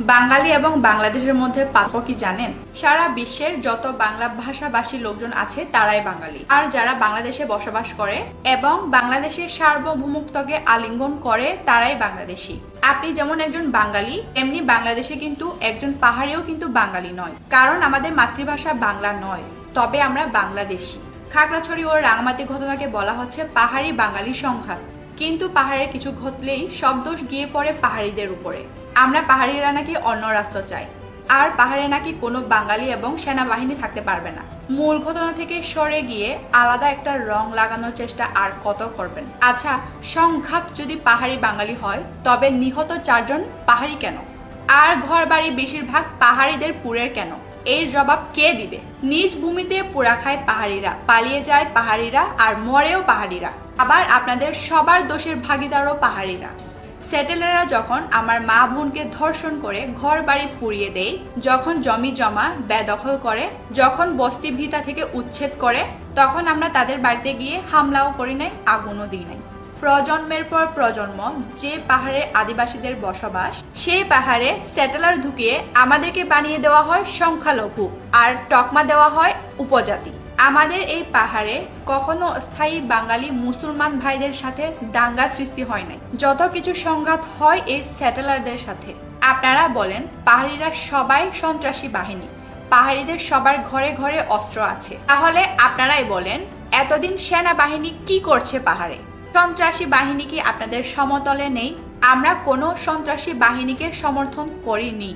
বাঙালি এবং বাংলাদেশের মধ্যে পার্থক্য কি জানেন? সারা বিশ্বের যত বাংলা ভাষাভাষী লোকজন আছে, তারাই বাঙালি। আর যারা বাংলাদেশে বসবাস করে এবং বাংলাদেশের সার্বভৌমত্বকে আলিঙ্গন করে, তারাই বাংলাদেশি। আপনি যেমন একজন বাঙালি এমনি বাংলাদেশে কিন্তু একজন পাহাড়িও কিন্তু বাঙালি নয়। কারণ আমাদের মাতৃভাষা বাংলা নয়, তবে আমরা বাংলাদেশি। খাগড়াছড়ি ও রাঙামাটি ঘটনাকে বলা হচ্ছে পাহাড়ি বাঙালি সংঘাত। কিন্তু পাহাড়ে কিছু ঘটলেই সব দোষ গিয়ে পড়ে পাহাড়িদের উপরে। আমরা পাহাড়িরা নাকি অন্য রাস্তা চাই। আর পাহাড়ে নাকি কোনো বাঙালি এবং সেনাবাহিনী থাকতে পারবে না। মূল ঘটনা থেকে সরে গিয়ে আলাদা একটা রং লাগানোর চেষ্টা আর কত করবেন? আচ্ছা সংঘাত যদি পাহাড়ি বাঙালি হয়, তবে নিহত চারজন পাহাড়ি কেন? আর ঘর বাড়ি বেশিরভাগ পাহাড়িদের পুরের কেন? এর জবাব কে দিবে? নিজ ভূমিতে পোড়া খায় পাহাড়িরা, পালিয়ে যায় পাহাড়িরা আর মরেও পাহাড়িরা। আবার আপনাদের সবার দোষের ভাগিদারও পাহাড়িরা। সেটেলাররা যখন আমার মা বোনকে ধর্ষণ করে ঘর বাড়ি পুড়িয়ে দেয়, যখন জমি জমা, বেদখল করে, যখন বস্তি ভিতা থেকে উচ্ছেদ করে, তখন আমরা তাদের বাড়িতে গিয়ে হামলাও করি নাই, আগুনও দিই নাই। প্রজন্মের পর প্রজন্ম যে পাহাড়ে আদিবাসীদের বসবাস, সেই পাহাড়ে স্যাটেলার ঢুকিয়ে আমাদেরকে বানিয়ে দেওয়া হয় সংখ্যালঘু, আর টকমা দেওয়া হয় উপজাতি। আমাদের এই পাহাড়ে কখনো স্থায়ী বাঙালি মুসলমান ভাইদের সাথে দাঙ্গা সৃষ্টি হয় নাই। যত কিছু সংঘাত হয় এই স্যাটেলারদের সাথে। আপনারা বলেন, পাহাড়িরা সবাই সন্ত্রাসী বাহিনী। পাহাড়িদের সবার ঘরে ঘরে অস্ত্র আছে। তাহলে আপনারাই বলেন, এতদিন সেনাবাহিনী কি করছে পাহাড়ে? সন্ত্রাসী বাহিনী কি আপনাদের সমতলে নেই? আমরা কোনো সন্ত্রাসী বাহিনীকে সমর্থন করিনি।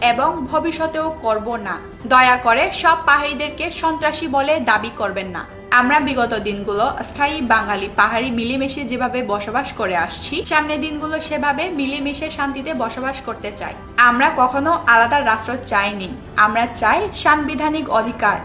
এবং ভবিষ্যতেও করব না। দয়া করে সব পাহাড়িদেরকে সন্ত্রাসী বলে দাবি করবেন না। আমরা বিগত দিনগুলো স্থায়ী বাঙালি পাহাড়ি মিলেমিশে যেভাবে বসবাস করে আসছি সামনের দিনগুলো সেভাবে মিলেমিশে শান্তিতে বসবাস করতে চাই। আমরা কখনো আলাদা রাষ্ট্র চাইনি। আমরা চাই সাংবিধানিক অধিকার।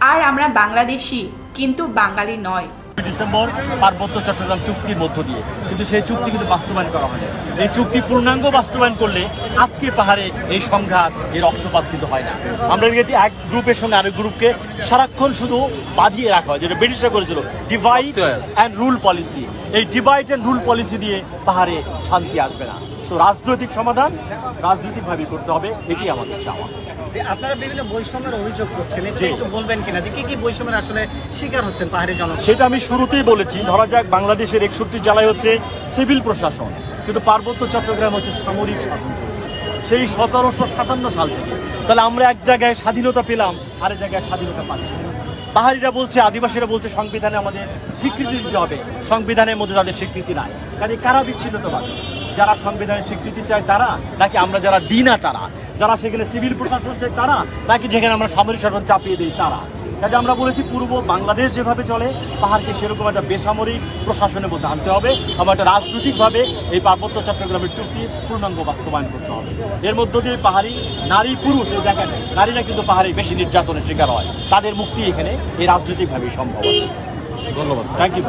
আর আমরা বাংলাদেশি, কিন্তু বাঙালি নয়। ডিসেম্বর পার্বত্য চট্টগ্রাম চুক্তির মধ্য দিয়ে। কিন্তু সেই চুক্তি কিন্তু বাস্তবায়ন করা হয়নি। এই চুক্তি পূর্ণাঙ্গ বাস্তবায়ন করলে আজকে পাহাড়ে এই সংঘাত এই রক্তপাত কিন্তু হয় না। আমরা দেখেছি এক গ্রুপের সঙ্গে আরেক গ্রুপকে সারাক্ষণ শুধু বাঁধিয়ে রাখা হয় যেটা ব্রিটিশরা করেছিল। ডিভাইড অ্যান্ড রুল পলিসি এই ডিভাইড অ্যান্ড রুল পলিসি দিয়ে পাহাড়ে শান্তি আসবে না। সো রাজনৈতিক সমাধান রাজনৈতিকভাবে করতে হবে এটি আমাদের চাওয়া। যে আপনারা বিভিন্ন বৈষম্যের অভিযোগ করছেন। একটু বলবেন কিনা যে কি কি বৈষম্যের আসলে শিকার হচ্ছেন পাহাড়ি জনগণ সেটা আমি শুরুতেই বলেছি, ধরা যাক বাংলাদেশের একষট্টি জেলায় হচ্ছে সিভিল প্রশাসন, কিন্তু পার্বত্য চট্টগ্রাম হচ্ছে সামরিক শাসন চলছে। সেই সতেরোশো সাতান্ন সাল থেকে। তাহলে আমরা এক জায়গায় স্বাধীনতা পেলাম, আরেক জায়গায় স্বাধীনতা পাচ্ছি পাহাড়িরা বলছে, আদিবাসীরা বলছে, সংবিধানে আমাদের স্বীকৃতি দিতে হবে। সংবিধানের মধ্যে তাদের স্বীকৃতি নাই। কাজে কারা বিচ্ছিন্নতাবাদী যারা সংবিধানের স্বীকৃতি চায় তারা, নাকি আমরা যারা দিই না তারা? যারা সেখানে সিভিল প্রশাসন চাই তারা, নাকি যেখানে আমরা সামরিক শাসন চাপিয়ে দিই তারা? কাজে আমরা বলেছি পূর্ব বাংলাদেশ যেভাবে চলে পাহাড়কে সেরকম একটা বেসামরিক প্রশাসনের মধ্যে আনতে হবে আবার একটা রাজনৈতিকভাবে এই পার্বত্য চট্টগ্রামের চুক্তি পূর্ণাঙ্গ বাস্তবায়ন করতে হবে। এর মধ্য দিয়ে পাহাড়ি নারী পুরুষ এই দেখেন নারীরা কিন্তু পাহাড়ে বেশি নির্যাতনের শিকার হয়। তাদের মুক্তি এখানে এই রাজনৈতিকভাবেই সম্ভব। ধন্যবাদ। Thank you